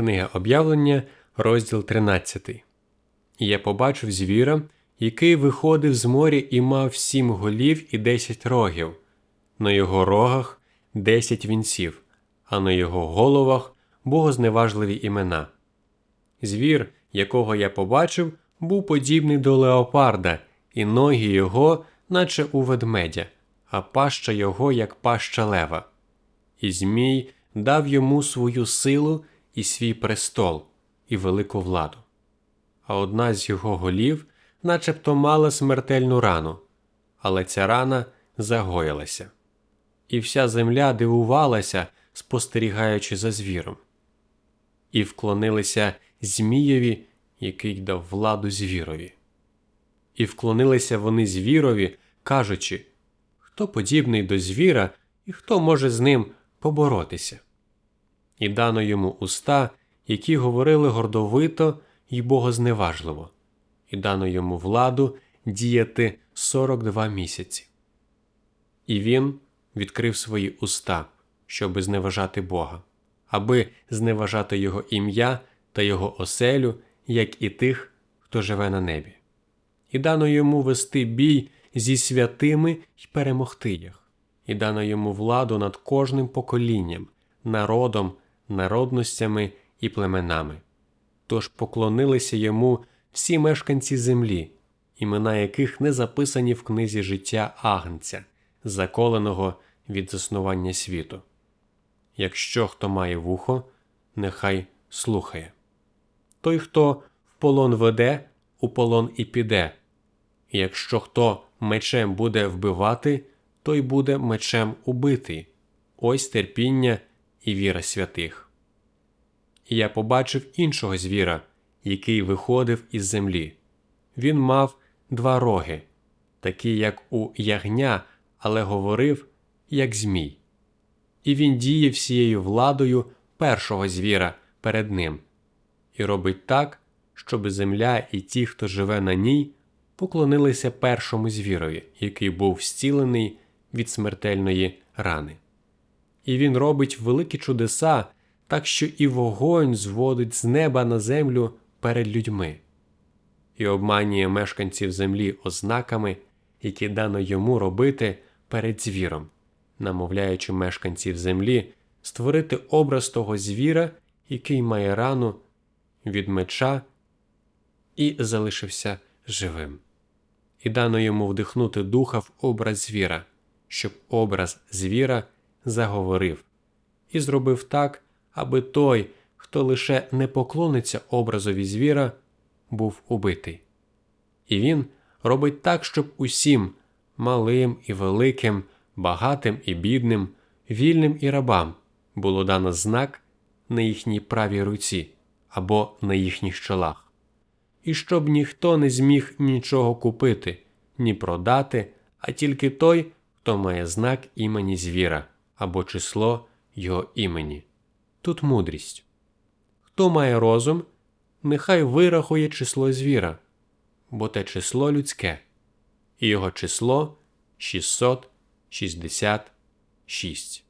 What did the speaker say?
Книга об'явлення, розділ 13. І я побачив звіра, який виходив з моря і мав сім голів і десять рогів, на його рогах десять вінців, а на його головах богозневажливі імена. Звір, якого я побачив, був подібний до леопарда, і ноги його, наче у ведмедя, а паща його, як паща лева. І Змій дав йому свою силу і свій престол, і велику владу. А одна з його голів начебто мала смертельну рану, але ця рана загоїлася. І вся земля дивувалася, спостерігаючи за звіром. І вклонилися Змієві, який дав владу звірові. І вклонилися вони звірові, кажучи хто подібний до звіра і хто може з ним поборотися. І дано йому уста, які говорили гордовито й богозневажливо, і дано йому владу діяти 42 місяці. І він відкрив свої уста, щоби зневажати Бога, аби зневажати Його ім'я та Його оселю, як і тих, хто живе на небі. І дано йому вести бій зі святими й перемогти їх, і дано йому владу над кожним поколінням, народом, народностями і племенами. Тож поклонилися йому всі мешканці землі, імена яких не записані в книзі життя Агнця, заколеного від заснування світу. Якщо хто має вухо, нехай слухає. Той, хто в полон веде, у полон і піде. Якщо хто мечем буде вбивати, той буде мечем убитий. Ось терпіння і віра святих. Я побачив іншого звіра, який виходив із землі. Він мав два роги, такі, як у ягня, але говорив, як змій. І він діє всією владою першого звіра перед ним, і робить так, щоб земля і ті, хто живе на ній, поклонилися першому звірові, який був зцілений від смертельної рани. І він робить великі чудеса, так що і вогонь зводить з неба на землю перед людьми, і обманює мешканців землі ознаками, які дано йому робити перед звіром, намовляючи мешканців землі створити образ того звіра, який має рану від меча і залишився живим. І дано йому вдихнути духа в образ звіра, щоб образ звіра заговорив, і зробив так, аби той, хто лише не поклониться образові звіра, був убитий. І він робить так, щоб усім малим і великим, багатим і бідним, вільним і рабам було дано знак на їхній правій руці або на їхніх чолах, і щоб ніхто не зміг нічого купити, ні продати, а тільки той, хто має знак імені звіра або число його імені. Тут мудрість. Хто має розум, нехай вирахує число звіра, бо те число людське, і його число 666.